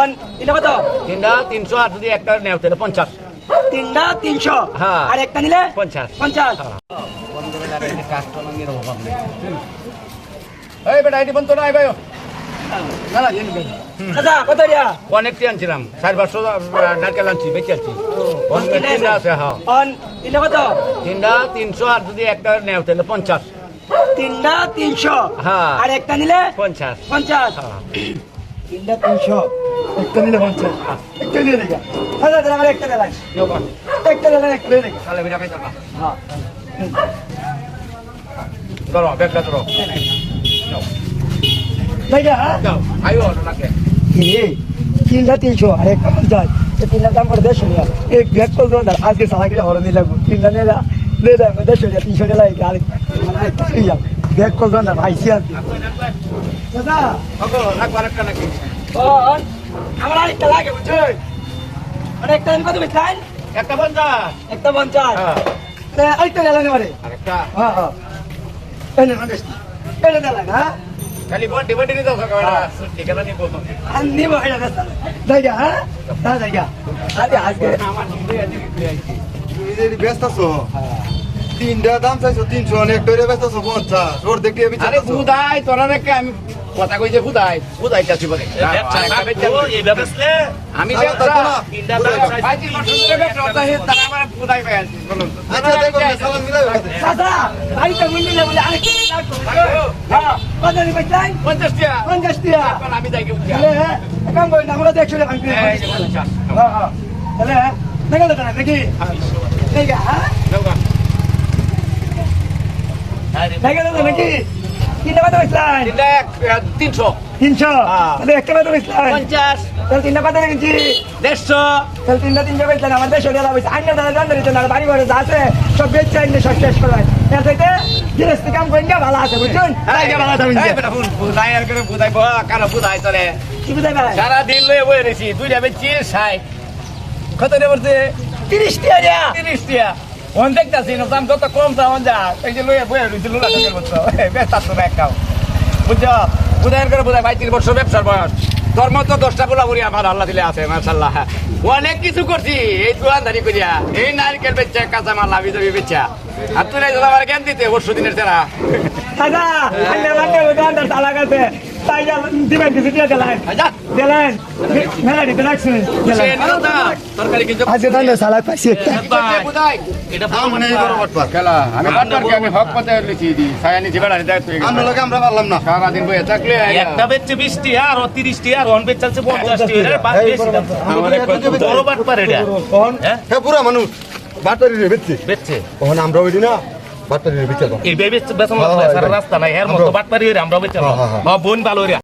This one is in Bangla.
অন এটা কত? তিনটা তিনশো আর যদি একটা নেও তাহলে পঞ্চাশ। তিনটা তিনশো। আর একটা নিলে? পঞ্চাশ। পঞ্চাশ। এই বেটা এটি বন্ধ নাই ভাই রিয়া আনছিলাম। চার পাঁচশো নারকেল আনছি বেঁচে আনছি। আছে? তিনটা তিনশো আর যদি একটা নেও তাহলে পঞ্চাশ। তিনটা তিনশো। হ্যাঁ। আর একটা নিলে? পঞ্চাশ। পঞ্চাশ। তিনটা তিনশো। একটা নিলে পঞ্চাশ। একটা নিয়ে দেখা দাদা দাদা আমার একটা দেলাই একটা দেলাই একটা নিয়ে দেখা তাহলে খাইতে না হ্যাঁ। ধরো ব্যাগটা ধরো। দেখা হ্যাঁ আয়ো লাগে কিরে তিনটা তিনশো আর একটা পঞ্চাশ। এই তিনটার দাম করে দেড়শো টাকা এক ব্যাগ করব না আজকে সারা কিলো হরে নিয়ে লাগবো নিয়ে যা। নিয়ে যা দেড়শো টাকা তিনশো টাকা লাগে আর নিয়ে ব্যাগ করব না ভাইসি আর দাদা। রাখব আরেকটা নাকি? ও আমার আরেকটা লাগে বুঝছ আরেকটা কত বেচান একটা পঞ্চাশ একটা পঞ্চাশ হ্যাঁ আরেকটা গেলেন এবারে আরেকটা হ্যাঁ হ্যাঁ এনে মানুষ এনে দিলেন হ্যাঁ খালি বন্টি বন্টি নিতে হবে ঠিকানা নিবো আর নিব এটা রাস্তা জায়গা হ্যাঁ হ্যাঁ জায়গা আরে আজকে আমার নিজে আজ বিক্রি আইছি ব্যস্ত আছো তিনটা দাম চাইছো তিনশো অনেক টরে ব্যস্ত আছো পঞ্চাশ ওর দেখে আরে বিচার বুদাই তোরা রেখে আমি কথা বলে আমি পাই আছে বলুন আচ্ছা দেখো সালাম মিলাই দাদা বাড়িতে মুন্ডি বলে হ্যাঁ। আমি হ্যাঁ হ্যাঁ দেখো হ্যাঁ। নাকি। তিনটা কত বেচলাই তিনশো। তিনশো। হ্যাঁ। তাহলে একটা কত বেচলাই পঞ্চাশ। তাহলে তিনটা কত রেখেছি দেড়শো। তাহলে তিনটা তিনটা বেচলেন আইনে দাদা দিচ্ছেন আর বাড়ি বাড়ি যা আছে সব বেচছে আইনে সব শেষ করলেন এর থেকে গৃহস্থী কাম করেন ভালো আছে বুঝছেন? ভালো আছে আর করে বুধাই কারও বুধাই তোরে কি বুঝাই সারা দিন লয়ে বয়ে রয়েছি দুইটা বেচছি সাই কত রে বলছে? তিরিশ টাকা দেয়া। তিরিশ টিয়া। ওন দেখতাছি দাম যত কম দাম যা, এই যে লয়ে বয়ে রয়েছি লুলা টাকা বলছো বেস্তার তো এক খাও। বুঝছ? বুধাই করে ভাই তিন বছর ব্যবসার বয়স। তোর মতো দশটা পোলা করি আমার আল্লাহ দিলে আছে মাশাল্লাহ অনেক কিছু করছি, এই দোকানদারি করিয়া। এই নারকেল বেচা কাঁচা মাল লাভি দাবি বেচা আর তুই আমার জ্ঞান দিতে পরশু দিনের তেরা দাদা দোকানদার তালা গেছে তাই দিবেন কিছু দিয়ে রাখছেন আজকে তাহলে পাইছি একটা। আমরা লোকে আমরা পারলাম না। সারাদিন বইয়ে থাকলে একটা বেচছে বিশ টিয়া আর তিরিশ টিয়া আর অন বেচ চালছে পঞ্চাশ টিয়া এর বাদ বেশি দাম। আমার এক কথা বড় বাট পারে এটা। হ্যাঁ? হ্যাঁ পুরা মানুষ। বাটারি বেচছে। বেচছে। আমরা ওইটি না। বাটারি বিচার এই বেচছে বেসম সারা রাস্তা নাই এর মতো আমরা- আমরা বেচে হ্যাঁ, হ্যাঁ, হ্যাঁ। বোন ভালো